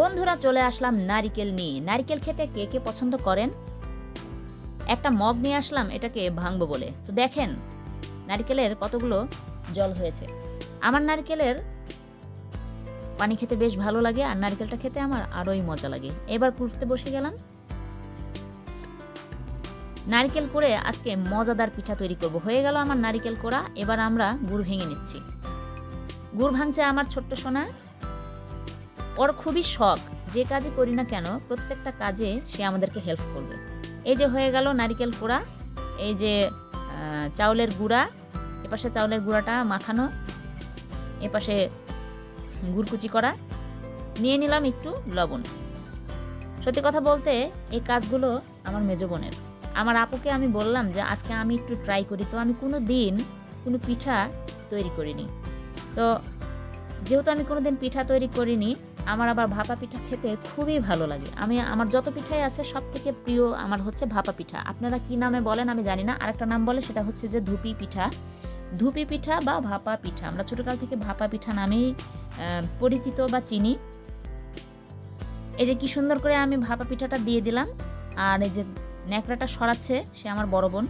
বন্ধুরা চলে আসলাম নারিকেল নিয়ে। নারিকেল খেতে কে কে পছন্দ করেন? একটা মগ নিয়ে আসলাম, এটাকে ভাঙবো বলে। তো দেখেন, নারিকেলের কতগুলো জল হয়েছে। আমার নারকেলের পানি খেতে বেশ ভালো লাগে, আর নারকেলটা খেতে আমার আরোই মজা লাগে। এবার কুড়তে বসে গেলাম। নারকেল করে আজকে মজাদার পিঠা তৈরি করব। হয়ে গেল আমার নারকেল কোড়া, এবার আমরা গুড় ভেঙে নিচ্ছি। গুড় ভাঙছে আমার ছোট্ট সোনা। ওর খুবই শখ, যে কাজে করি না কেন, প্রত্যেকটা কাজে সে আমাদেরকে হেল্প করবে। এই যে হয়ে গেল নারিকেল কোড়া এই যে চাউলের গুঁড়া, এপাশে চাউলের গুঁড়াটা মাখানো, এপাশে গুড়কুচি করা, নিয়ে নিলাম একটু লবণ। সত্যি কথা বলতে, এই কাজগুলো আমার মেজ বোনের। আমার আপুকে আমি বললাম যে, আজকে আমি একটু ট্রাই করি। তো আমি কোনো দিন কোনো পিঠা তৈরি করিনি। তো যেহেতু আমি কোনো দিন পিঠা তৈরি করিনি আমার আবার ভাপা পিঠা খেতে খুবই ভালো লাগে। আমি, আমার যত পিঠাই আছে সব থেকে প্রিয় আমার হচ্ছে ভাপা পিঠা। আপনারা কি নামে বলেন আমি জানি না। আরেকটা নাম বলে সেটা হচ্ছে যে ধুপি পিঠা। ধুপি পিঠা বা ভাপা পিঠা। আমরা ছোটকাল থেকে ভাপা পিঠা নামেই পরিচিত বা চিনি। এই যে কি সুন্দর করে আমি ভাপা পিঠাটা দিয়ে দিলাম। আর এই যে ন্যাকড়াটা সরাচ্ছে, সে আমার বড় বোন।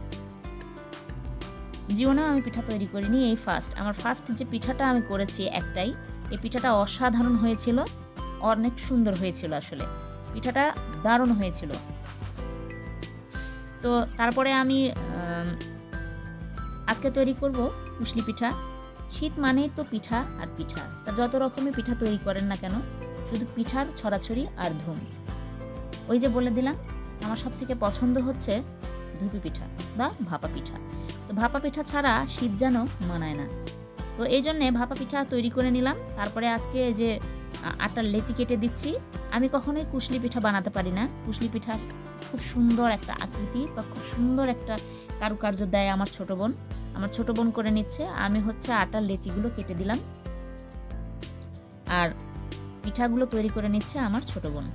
জীবনেও আমি পিঠা তৈরি করিনি, এই ফার্স্ট আমার ফার্স্ট যে পিঠাটা আমি করেছি একটাই, এই পিঠাটা অসাধারণ হয়েছিল। অনেক সুন্দর হয়েছিল আসলে। পিঠাটা দারুণ হয়েছিল। তো তারপরে আমি আজকে তৈরি করব কুশলি পিঠা। শীত মানেই তো পিঠা আর পিঠা। তা যত রকমের পিঠা তৈরি করেন না কেন, শুধু পিঠার ছড়াছড়ি আর ধুম। ওই যে বলে দিলাম, আমার সব থেকে পছন্দ হচ্ছে ধুপি পিঠা বা ভাপা পিঠা। তো ভাপা পিঠা ছাড়া শীত যেন মানায় না। তো এই জন্যে ভাপা পিঠা তৈরি করে নিলাম। তারপরে আজকে যে আটার লেচি কেটে দিচ্ছি। আমি কখনোই কুশলি পিঠা বানাতে পারি না। কুশলি পিঠা খুব সুন্দর একটা আকৃতি বা খুব সুন্দর একটা কারুকার্য দেয় আমার ছোট বোন। আমার ছোট বোন করে নিচ্ছে। আমি হচ্ছে আটার লেচিগুলো কেটে দিলাম। আর পিঠাগুলো তৈরি করে নিচ্ছে আমার ছোট বোন।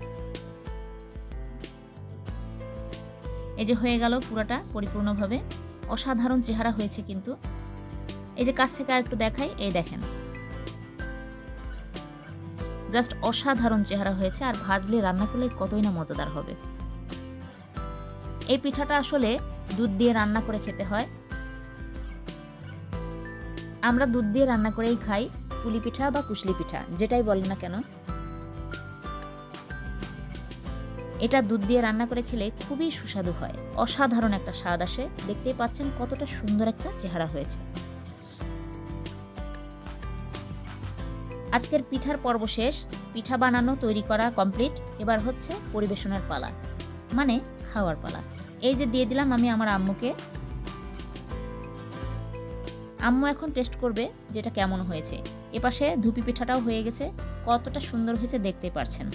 এই যে হয়ে গেল পুরোটা পরিপূর্ণভাবে। অসাধারণ চেহারা হয়েছে কিন্তু। এই যে কাছ থেকে আর একটু দেখাই, এই দেখেন। জাস্ট অসাধারণ চেহারা হয়েছে, আর ভাজলে রান্না করলে কতই না মজাদার হবে। এই পিঠাটা আসলে দুধ দিয়ে রান্না করে খেতে হয়। আমরা দুধ দিয়ে রান্না করেই খাই পুলি পিঠা বা কুশলি পিঠা, যেটাই বলেন না কেন। এটা দুধ দিয়ে রান্না করে খেলে খুবই সুস্বাদু হয়। অসাধারণ একটা স্বাদ আসে। দেখতেই পাচ্ছেন কতটা সুন্দর একটা চেহারা হয়েছে। আজকের পিঠার পর্ব শেষ। পিঠা বানানো তৈরি করা কমপ্লিট এবার হচ্ছে পরিবেশনের পালা মানে খাওয়ার পালা। এই যে দিয়ে দিলাম আমি আমার আম্মুকে। আম্মু এখন টেস্ট করবে যেটা কেমন হয়েছে। এপাশে ধুপি পিঠাটাও হয়ে গেছে। কতটা সুন্দর হয়েছে দেখতে পারছেন।